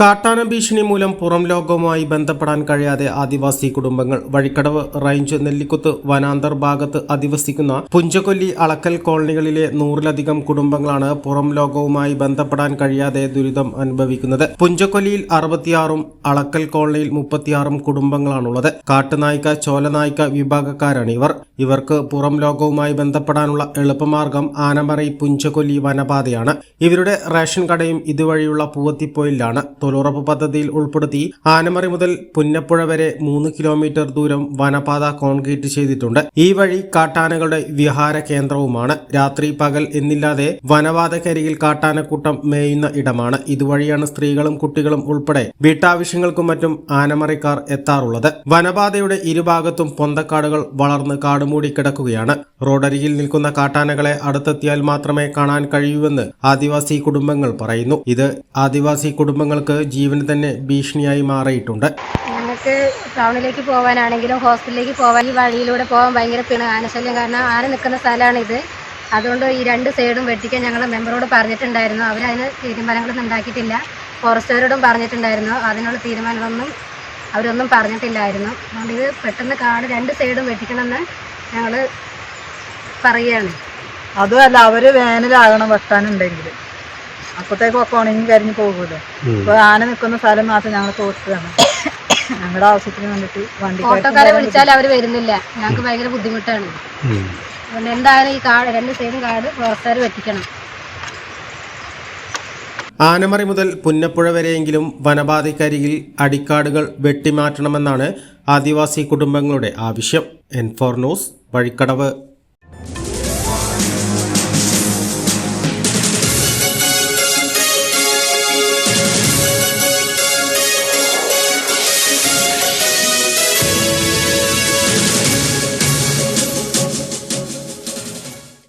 കാട്ടാന ഭീഷണി മൂലം പുറം ലോകവുമായി ബന്ധപ്പെടാൻ കഴിയാതെ ആദിവാസി കുടുംബങ്ങൾ വഴിക്കടവ് റേഞ്ച് നെല്ലിക്കുത്ത് വനാന്തർ ഭാഗത്ത് അധിവസിക്കുന്ന പുഞ്ചകൊല്ലി അളക്കൽ കോളനികളിലെ നൂറിലധികം കുടുംബങ്ങളാണ് പുറം ലോകവുമായി ബന്ധപ്പെടാൻ കഴിയാതെ ദുരിതം അനുഭവിക്കുന്നത്. പുഞ്ചക്കൊല്ലിയിൽ അറുപത്തിയാറും അളക്കൽ കോളനിയിൽ മുപ്പത്തിയാറും കുടുംബങ്ങളാണുള്ളത്. കാട്ടുനായ്ക്ക ചോലനായ്ക്ക വിഭാഗക്കാരാണ് ഇവർ. ഇവർക്ക് പുറം ലോകവുമായി ബന്ധപ്പെടാനുള്ള എളുപ്പമാർഗം ആനമറി പുഞ്ചകൊല്ലി വനപാതയാണ്. ഇവരുടെ റേഷൻ കടയും ഇതുവഴിയുള്ള പൂവത്തിപ്പോയിലാണ്. തൊഴിലുറപ്പ് പദ്ധതിയിൽ ഉൾപ്പെടുത്തി ആനമറി മുതൽ പുന്നപ്പുഴ വരെ മൂന്ന് കിലോമീറ്റർ ദൂരം വനപാത കോൺക്രീറ്റ് ചെയ്തിട്ടുണ്ട്. ഈ വഴി കാട്ടാനകളുടെ വിഹാര കേന്ദ്രവുമാണ്. രാത്രി പകൽ എന്നില്ലാതെ വനപാതക്കരികിൽ കാട്ടാനക്കൂട്ടം മേയുന്ന ഇടമാണ്. ഇതുവഴിയാണ് സ്ത്രീകളും കുട്ടികളും ഉൾപ്പെടെ വീട്ടാവശ്യങ്ങൾക്കും മറ്റും ആനമറിക്കാർ എത്താറുള്ളത്. വനപാതയുടെ ഇരുഭാഗത്തും പൊന്തക്കാടുകൾ വളർന്ന് കാടുമൂടി കിടക്കുകയാണ്. റോഡരികിൽ നിൽക്കുന്ന കാട്ടാനകളെ അടുത്തെത്തിയാൽ മാത്രമേ കാണാൻ കഴിയൂവെന്ന് ആദിവാസി കുടുംബങ്ങൾ പറയുന്നു. ഇത് ആദിവാസി കുടുംബങ്ങൾക്ക് ജീവന് തന്നെ ഭീഷണിയായി മാറിയിട്ടുണ്ട്. ഞങ്ങൾക്ക് ടൗണിലേക്ക് പോകാനാണെങ്കിലും ഹോസ്പിറ്റലിലേക്ക് പോകാൻ ഈ വഴിയിലൂടെ പോകാൻ ഭയങ്കര പിണ ആനശല്യം കാരണം ആന നിൽക്കുന്ന സ്ഥലമാണിത് അതുകൊണ്ട് ഈ രണ്ട് സൈഡും വെട്ടിക്കാൻ ഞങ്ങൾ മെമ്പറോട് പറഞ്ഞിട്ടുണ്ടായിരുന്നു. അവരതിന് തീരുമാനങ്ങളൊന്നും ഉണ്ടാക്കിയിട്ടില്ല. ഫോറസ്റ്റുകാരോടും പറഞ്ഞിട്ടുണ്ടായിരുന്നു. അതിനുള്ള തീരുമാനങ്ങളൊന്നും അവരൊന്നും പറഞ്ഞിട്ടില്ലായിരുന്നു. അതുകൊണ്ട് ഇത് പെട്ടെന്ന് കാട് രണ്ട് സൈഡും വെട്ടിക്കണമെന്ന് ഞങ്ങൾ പറയുകയാണ്. അതുമല്ല അവർ വേനലാകണം വെട്ടാനുണ്ടെങ്കിൽ അപ്പത്തേക്കും ഒക്കെ ഉണങ്ങി കരിഞ്ഞു പോകുമല്ലോ. അപ്പൊ ആന നിൽക്കുന്ന സ്ഥലം മാത്രം ഞങ്ങൾ തോറ്റതാണ് ഞങ്ങളുടെ ആവശ്യത്തിന് വേണ്ടിട്ട് വണ്ടി ഓട്ടോക്കാരെ വിളിച്ചാൽ അവർ വരുന്നില്ല. ഞങ്ങൾക്ക് ഭയങ്കര ബുദ്ധിമുട്ടാണ്. അതുകൊണ്ട് എന്തായാലും ഈ കാട് രണ്ട് സൈഡും കാട് ഫോറസ്റ്റുകാർ വെട്ടിക്കണം. ആനമറി മുതൽ പുന്നപ്പുഴ വരെയെങ്കിലും വനപാതയ്ക്കരികിൽ അടിക്കാടുകൾ വെട്ടിമാറ്റണമെന്നാണ് ആദിവാസി കുടുംബങ്ങളുടെ ആവശ്യം. N four news Vazhikkadavu.